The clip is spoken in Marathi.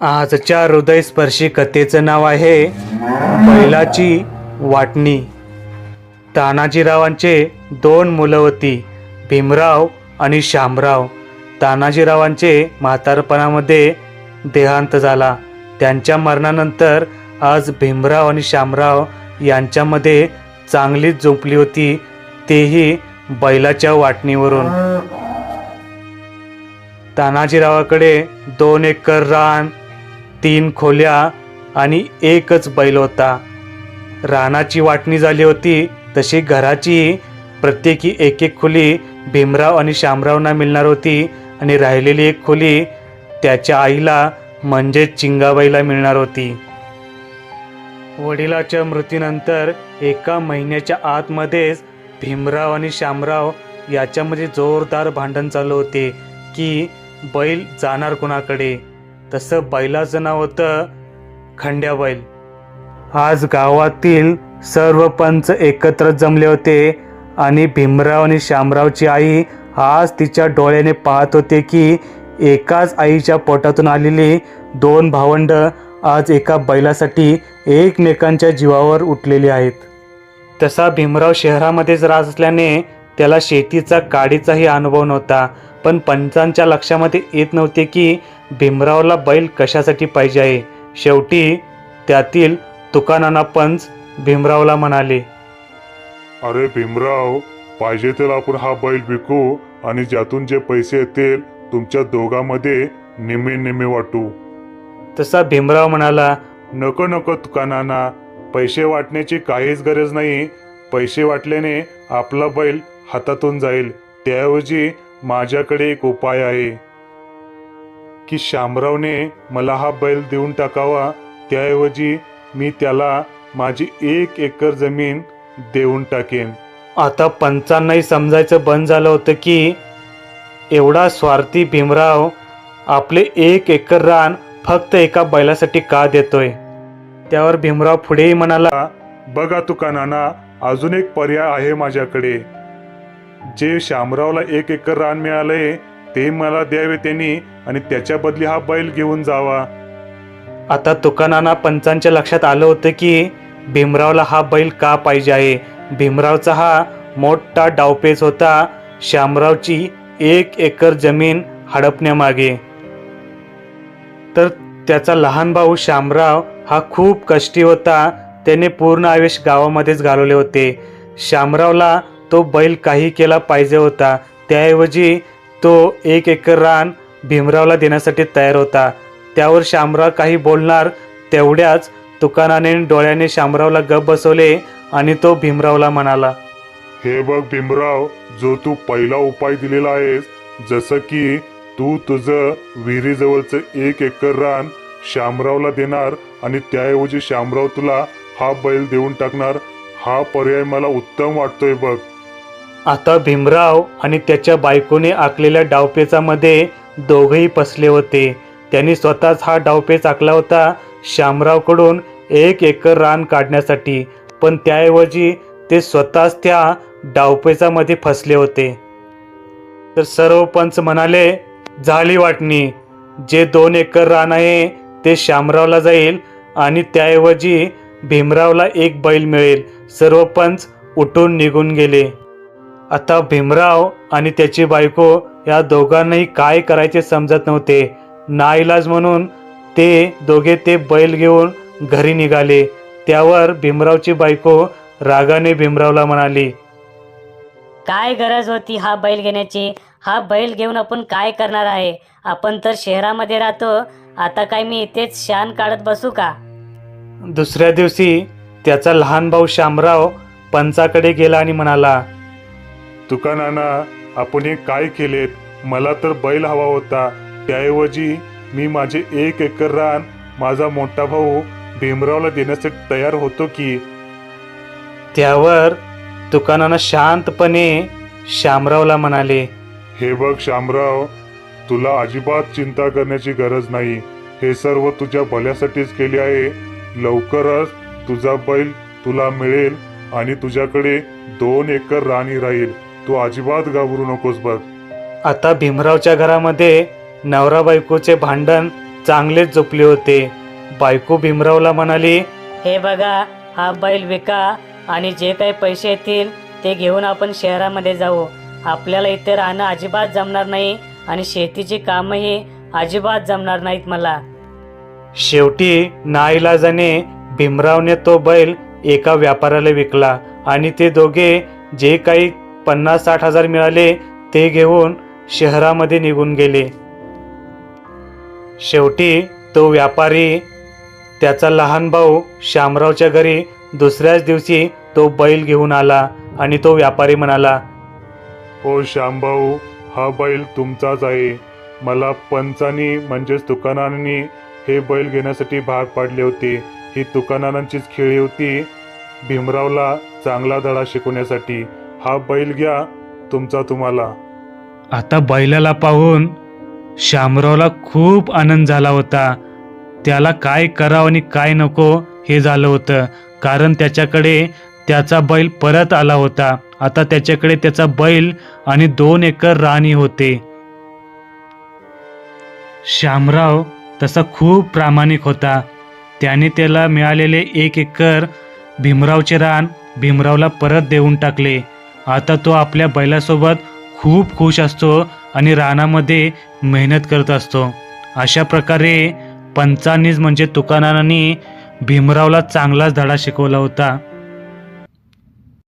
आजच्या हृदयस्पर्शी कथेचं नाव आहे बैलाची वाटणी. तानाजीरावांचे दोन मुलं होती भीमराव आणि शामराव. तानाजीरावांचे म्हातारपणामध्ये देहांत झाला. त्यांच्या मरणानंतर आज भीमराव आणि शामराव यांच्यामध्ये चांगलीच झोपली होती तेही बैलाच्या वाटणीवरून. तानाजीरावाकडे दोन एकर रान तीन खोल्या आणि एकच बैल होता. रानाची वाटणी झाली होती तशी घराची प्रत्येकी एक एक खोली भीमराव आणि शामरावना मिळणार होती आणि राहिलेली एक खोली त्याच्या आईला म्हणजेच चिंगाबाईला मिळणार होती. वडिलाच्या मृत्यूनंतर एका महिन्याच्या आतमध्येच भीमराव आणि शामराव याच्यामध्ये जोरदार भांडण चालू होते की बैल जाणार कुणाकडे? तसं बैलाचं नाव होतं खंड्या बैल आज गावातील सर्व पंच एकत्र जमले होते आणि भीमराव आणि श्यामरावची आई आज तिच्या डोळ्याने पाहत होते की एकाच आईच्या पोटातून आलेली दोन भावंड आज एका बैलासाठी एकमेकांच्या जीवावर उठलेली आहेत. तसा भीमराव शहरामध्येच राहत असल्याने त्याला शेतीचा काडीचाही अनुभव नव्हता पण पंचांच्या लक्षामध्ये येत नव्हते की भीमरावला बैल कशासाठी पाहिजे आहे? शेवटी त्यातील तुकानाना पंच भीमरावला म्हणाले अरे भीमराव पाहिजे तर आपण हा बैल विकू आणि ज्यातून जे पैसे येतील तुमच्या दोघांमध्ये निम्मे निम्मे वाटू. तसा भीमराव म्हणाला नको नको तुका नाना पैसे वाटण्याची काहीच गरज नाही. पैसे वाटल्याने आपला बैल हातातून जाईल. त्याऐवजी माझ्याकडे एक उपाय आहे. की शामरावने मला हा बैल देऊन टाकावा त्याऐवजी मी त्याला माझी एक एकर जमीन देऊन टाकेन. आता पंचांनाही समजायचं बंद झालं होतं की एवढा स्वार्थी भीमराव आपले एक एकर रान फक्त एका बैलासाठी का देतोय? त्यावर भीमराव पुढेही म्हणाला बघा तुका नाना अजून एक पर्याय आहे माझ्याकडे. जे शामरावला एक एकर रान मिळालंय ते मला द्यावे त्यांनी आणि त्याच्या बदली हा बैल घेऊन जावा. आता तुकानाना पंचांच्या लक्षात आलं होतं की भीमरावला हा बैल का पाहिजे आहे? भीमरावचा हा मोठा डावपेच होता. श्यामरावची एक एकर जमीन हडपण्यामागे. तर त्याचा लहान भाऊ श्यामराव हा खूप कष्टी होता. त्याने पूर्ण आयुष्य गावामध्येच घालवले होते. श्यामरावला तो बैल काही केला पाहिजे होता. त्याऐवजी तो एक एकर रान भीमरावला देण्यासाठी तयार होता. त्यावर शामराव काही बोलणार तेवढ्याच तुकानाने डोळ्याने शामरावला गप बसवले आणि तो भीमरावला म्हणाला हे बघ भीमराव जो तू पहिला उपाय दिलेला आहेस जसं की तू तुझं विहिरीजवळचं एक एकर रान शामरावला देणार आणि त्याऐवजी शामराव तुला हा बैल देऊन टाकणार हा पर्याय मला उत्तम वाटतोय बघ. आता भीमराव आणि त्याच्या बायकोने आखलेल्या डावपेचामध्ये दोघेही फसले होते. त्यांनी स्वतःच हा डावपेच आखला होता श्यामरावकडून एक एकर रान काढण्यासाठी. पण त्याऐवजी ते स्वतःच त्या डावपेचामध्ये फसले होते. तर सर्व पंच म्हणाले झाली वाटणी. जे दोन एकर रान आहे ते श्यामरावला जाईल आणि त्याऐवजी भीमरावला एक बैल मिळेल. सर्व पंच उठून निघून गेले. आता भीमराव आणि त्याची बायको या दोघांनाही काय करायचे समजत नव्हते. नाईलाज म्हणून ते दोघे ते बैल घेऊन घरी निघाले. त्यावर भीमरावची बायको रागाने भीमरावला म्हणाली काय गरज होती हा बैल घेण्याची? हा बैल घेऊन आपण काय करणार आहे? आपण तर शहरामध्ये राहतो. आता काय मी इथेच शान काढत बसू का? दुसऱ्या दिवशी त्याचा लहान भाऊ शामराव पंचाकडे गेला आणि म्हणाला तुका नाना आपण हे काय केलेत? मला तर बैल हवा होता. त्याऐवजी मी माझे एक एकर रान माझा मोठा भाऊ भीमरावला देण्यासाठी तयार होतो की? त्यावर तुकानानं शांतपणे शामरावला म्हणाले हे बघ शामराव तुला अजिबात चिंता करण्याची गरज नाही. हे सर्व तुझ्या भल्यासाठीच केले आहे. लवकरच तुझा बैल तुला मिळेल आणि तुझ्याकडे दोन एकर राणी राहील. तू अजिबात घाबरू नकोस बघ. आता भीमरावच्या घरामध्ये नवरा बायकोचे भांडण चांगलेच झोपले होते. बायको भीमरावला म्हणाली हे बघा हा बैल विका आणि जे काही पैसे येतील ते घेऊन आपण शहरामध्ये जाऊ. आपल्याला इथे राहणं अजिबात जमणार नाही आणि शेतीची कामही अजिबात जमणार नाहीत मला. शेवटी नाईलाजाने भीमरावने तो बैल एका व्यापाऱ्याला विकला आणि ते दोघे जे काही पन्नास साठ हजार मिळाले ते घेऊन शहरामध्ये निघून गेले. शेवटी तो व्यापारी त्याचा लहान भाऊ श्यामरावच्या घरी दुसऱ्याच दिवशी तो बैल घेऊन आला आणि तो व्यापारी म्हणाला ओ श्यामभाऊ हा बैल तुमचाच आहे. मला पंचानी म्हणजेच दुकानांनी हे बैल घेण्यासाठी भाग पाडले होते. ही दुकानांचीच खेळी होती. भीमरावला चांगला धडा शिकवण्यासाठी. हा बैल घ्या तुमचा तुम्हाला. आता बैलाला पाहून शामरावला खूप आनंद झाला होता. त्याला काय करावं आणि काय नको हे झालं होतं. कारण त्याच्याकडे त्याचा बैल परत आला होता. आता त्याच्याकडे त्याचा बैल आणि दोन एकर राणी होते. श्यामराव तसा खूप प्रामाणिक होता. त्याने त्याला मिळालेले एक एकर भीमरावचे रान भीमरावला परत देऊन टाकले. आता तो आपल्या बैलासोबत खूप खुश असतो आणि रानामध्ये मेहनत करत असतो. अशा प्रकारे पंचांनीच म्हणजे तुकारामांनी भीमरावला चांगलाच धडा शिकवला होता.